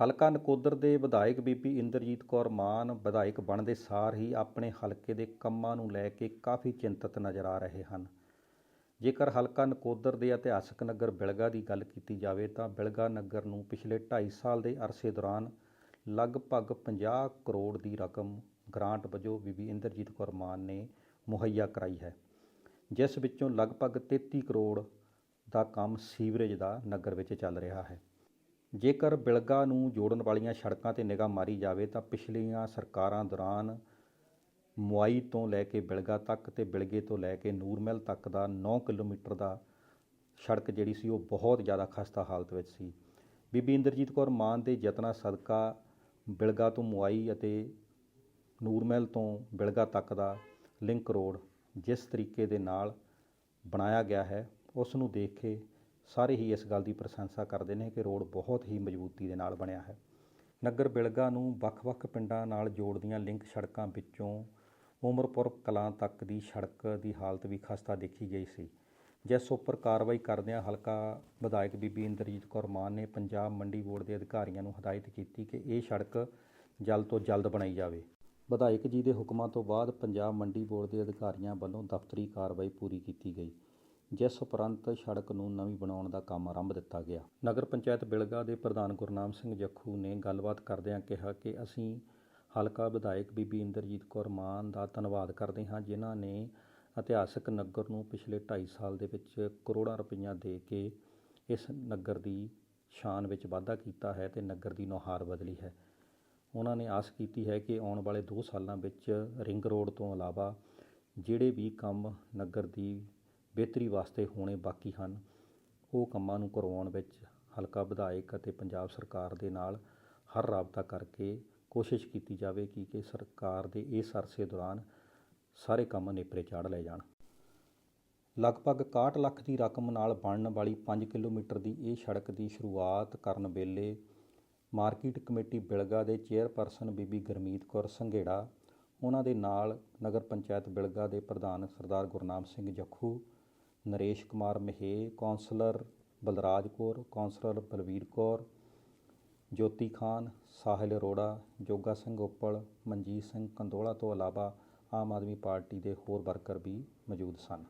ਹਲਕਾ ਨਕੋਦਰ ਦੇ ਵਿਧਾਇਕ ਬੀਬੀ ਇੰਦਰਜੀਤ ਕੌਰ ਮਾਨ ਵਿਧਾਇਕ ਬਣਦੇ ਸਾਰ ਹੀ ਆਪਣੇ ਹਲਕੇ ਦੇ ਕੰਮਾਂ ਨੂੰ ਲੈ ਕੇ ਕਾਫੀ ਚਿੰਤਤ ਨਜ਼ਰ ਆ ਰਹੇ ਹਨ। ਜੇਕਰ ਹਲਕਾ ਨਕੋਦਰ ਦੇ ਇਤਿਹਾਸਕ ਨਗਰ ਬਿਲਗਾ ਦੀ ਗੱਲ ਕੀਤੀ ਜਾਵੇ ਤਾਂ ਬਿਲਗਾ ਨਗਰ ਨੂੰ ਪਿਛਲੇ 2.5 ਸਾਲ ਦੇ ਅਰਸੇ ਦੌਰਾਨ ਲਗਭਗ 50 ਕਰੋੜ ਦੀ ਰਕਮ ਗ੍ਰਾਂਟ ਵਜੋਂ ਬੀਬੀ ਇੰਦਰਜੀਤ ਕੌਰ ਮਾਨ ਨੇ ਮੁਹੱਈਆ ਕਰਾਈ ਹੈ, ਜਿਸ ਵਿੱਚੋਂ ਲਗਭਗ 33 ਕਰੋੜ ਦਾ ਕੰਮ ਸੀਵਰੇਜ ਦਾ ਨਗਰ ਵਿੱਚ ਚੱਲ ਰਿਹਾ ਹੈ। ਜੇਕਰ ਬਿਲਗਾ ਨੂੰ ਜੋੜਨ ਵਾਲੀਆਂ ਸੜਕਾਂ ਤੇ ਨਿਗਾਹ ਮਾਰੀ ਜਾਵੇ ਤਾਂ ਪਿਛਲੀਆਂ ਸਰਕਾਰਾਂ ਦੌਰਾਨ ਮੁਆਈ ਤੋਂ ਲੈ ਕੇ ਬਿਲਗਾ ਤੱਕ ਤੇ ਬਿਲਗੇ ਤੋਂ ਲੈ ਕੇ ਨੂਰਮਹਿਲ ਤੱਕ ਦਾ 9 ਕਿਲੋਮੀਟਰ ਦਾ ਸੜਕ ਜਿਹੜੀ ਸੀ ਉਹ ਬਹੁਤ ਜ਼ਿਆਦਾ ਖਸਤਾ ਹਾਲਤ ਵਿੱਚ ਸੀ। ਬੀਬੀ ਇੰਦਰਜੀਤ ਕੌਰ ਮਾਨ ਦੇ ਯਤਨਾਂ ਸਦਕਾ ਬਿਲਗਾ ਤੋਂ ਮੁਆਈ ਅਤੇ ਨੂਰਮਹਿਲ ਤੋਂ ਬਿਲਗਾ ਤੱਕ ਦਾ ਲਿੰਕ ਰੋਡ ਜਿਸ ਤਰੀਕੇ ਦੇ ਨਾਲ ਬਣਾਇਆ ਗਿਆ ਹੈ, ਉਸ ਨੂੰ ਦੇਖ ਕੇ ਸਾਰੇ ਹੀ ਇਸ ਗੱਲ ਦੀ ਪ੍ਰਸ਼ੰਸਾ ਕਰਦੇ ਨੇ ਕਿ ਰੋਡ ਬਹੁਤ ਹੀ ਮਜ਼ਬੂਤੀ ਦੇ ਨਾਲ ਬਣਿਆ ਹੈ। ਨਗਰ ਬਿਲਗਾ ਨੂੰ ਵੱਖ-ਵੱਖ ਪਿੰਡਾਂ ਨਾਲ ਜੋੜਦੀਆਂ ਲਿੰਕ ਸੜਕਾਂ ਵਿੱਚੋਂ ਉਮਰਪੁਰ ਕਲਾਂ ਤੱਕ ਦੀ ਸੜਕ ਦੀ ਹਾਲਤ ਵੀ ਖਸਤਾ ਦੇਖੀ ਗਈ ਸੀ। ਜਿਸ ਉੱਪਰ ਕਾਰਵਾਈ ਕਰਦਿਆਂ ਹਲਕਾ ਵਿਧਾਇਕ ਬੀਬੀ ਇੰਦਰਜੀਤ ਕੌਰ ਮਾਨ ਨੇ ਪੰਜਾਬ ਮੰਡੀ ਬੋਰਡ ਦੇ ਅਧਿਕਾਰੀਆਂ ਨੂੰ ਹਦਾਇਤ ਕੀਤੀ ਕਿ ਇਹ ਸੜਕ ਜਲਦ ਤੋਂ ਜਲਦ ਬਣਾਈ ਜਾਵੇ। ਵਿਧਾਇਕ ਜੀ ਦੇ ਹੁਕਮਾਂ ਤੋਂ ਬਾਅਦ ਪੰਜਾਬ ਮੰਡੀ ਬੋਰਡ ਦੇ ਅਧਿਕਾਰੀਆਂ ਵੱਲੋਂ ਦਫ਼ਤਰੀ ਕਾਰਵਾਈ ਪੂਰੀ ਕੀਤੀ ਗਈ। ਜਿਸ ਉਪਰੰਤ ਸੜਕ ਨੂੰ ਨਵੀਂ ਬਣਾਉਣ ਦਾ ਕੰਮ ਆਰੰਭ ਦਿੱਤਾ ਗਿਆ। ਨਗਰ ਪੰਚਾਇਤ ਬਿਲਗਾ ਦੇ ਪ੍ਰਧਾਨ ਗੁਰਨਾਮ ਸਿੰਘ ਜੱਖੂ ਨੇ ਗੱਲਬਾਤ ਕਰਦਿਆਂ ਕਿਹਾ ਕਿ ਅਸੀਂ ਹਲਕਾ ਵਿਧਾਇਕ ਬੀਬੀ ਇੰਦਰਜੀਤ ਕੌਰ ਮਾਨ ਦਾ ਧੰਨਵਾਦ ਕਰਦੇ ਹਾਂ, ਜਿਨ੍ਹਾਂ ਨੇ ਇਤਿਹਾਸਕ ਨਗਰ ਨੂੰ ਪਿਛਲੇ 2.5 ਸਾਲ ਦੇ ਵਿੱਚ ਕਰੋੜਾਂ ਰੁਪਈਆ ਦੇ ਕੇ ਇਸ ਨਗਰ ਦੀ ਸ਼ਾਨ ਵਿੱਚ ਵਾਧਾ ਕੀਤਾ ਹੈ ਤੇ ਨਗਰ ਦੀ ਨੁਹਾਰ ਬਦਲੀ ਹੈ। ਉਹਨਾਂ ਨੇ ਆਸ ਕੀਤੀ ਹੈ ਕਿ ਆਉਣ ਵਾਲੇ 2 ਸਾਲਾਂ ਵਿੱਚ ਰਿੰਗ ਰੋਡ ਤੋਂ ਇਲਾਵਾ ਜਿਹੜੇ ਵੀ ਕੰਮ ਨਗਰ ਦੀ ਬਿਹਤਰੀ ਵਾਸਤੇ ਹੋਣੇ ਬਾਕੀ ਹਨ। ਉਹ ਕੰਮਾਂ ਨੂੰ ਕਰਵਾਉਣ ਵਿੱਚ ਹਲਕਾ ਵਿਧਾਇਕ ਅਤੇ ਪੰਜਾਬ ਸਰਕਾਰ ਦੇ ਨਾਲ ਹਰ ਰਾਬਤਾ ਕਰਕੇ ਕੋਸ਼ਿਸ਼ ਕੀਤੀ ਜਾਵੇ ਕਿ ਕਿ ਸਰਕਾਰ ਦੇ ਇਸ ਅਰਸੇ ਦੌਰਾਨ ਸਾਰੇ ਕੰਮ ਨੇਪਰੇ ਚਾੜ ਲਏ ਜਾਣ। ਲਗਭਗ 61 ਲੱਖ ਦੀ ਰਕਮ ਨਾਲ ਬਣਨ ਵਾਲੀ 5 ਕਿਲੋਮੀਟਰ ਦੀ ਇਹ ਸੜਕ ਦੀ ਸ਼ੁਰੂਆਤ ਕਰਨ ਵੇਲੇ ਮਾਰਕੀਟ ਕਮੇਟੀ ਬਿਲਗਾ ਦੇ ਚੇਅਰਪਰਸਨ ਬੀਬੀ ਗਰਮੀਤ ਕੌਰ ਸੰਘੇੜਾ, ਉਹਨਾਂ ਦੇ ਨਾਲ ਨਗਰ ਪੰਚਾਇਤ ਬਿਲਗਾ ਦੇ ਪ੍ਰਧਾਨ ਸਰਦਾਰ ਗੁਰਨਾਮ ਸਿੰਘ ਜੱਖੂ ਨਰੇਸ਼ ਕੁਮਾਰ ਮਹੇ, ਕੌਂਸਲਰ ਬਲਰਾਜ ਕੌਰ, ਕੌਂਸਲਰ ਬਲਵੀਰ ਕੌਰ, ਜੋਤੀ ਖਾਨ, ਸਾਹਿਲ ਅਰੋੜਾ, ਜੋਗਾ ਸਿੰਘ ਉੱਪਲ ਮਨਜੀਤ ਸਿੰਘ ਕੰਦੋਲਾ ਤੋਂ ਇਲਾਵਾ ਆਮ ਆਦਮੀ ਪਾਰਟੀ ਦੇ ਹੋਰ ਵਰਕਰ ਵੀ ਮੌਜੂਦ ਸਨ।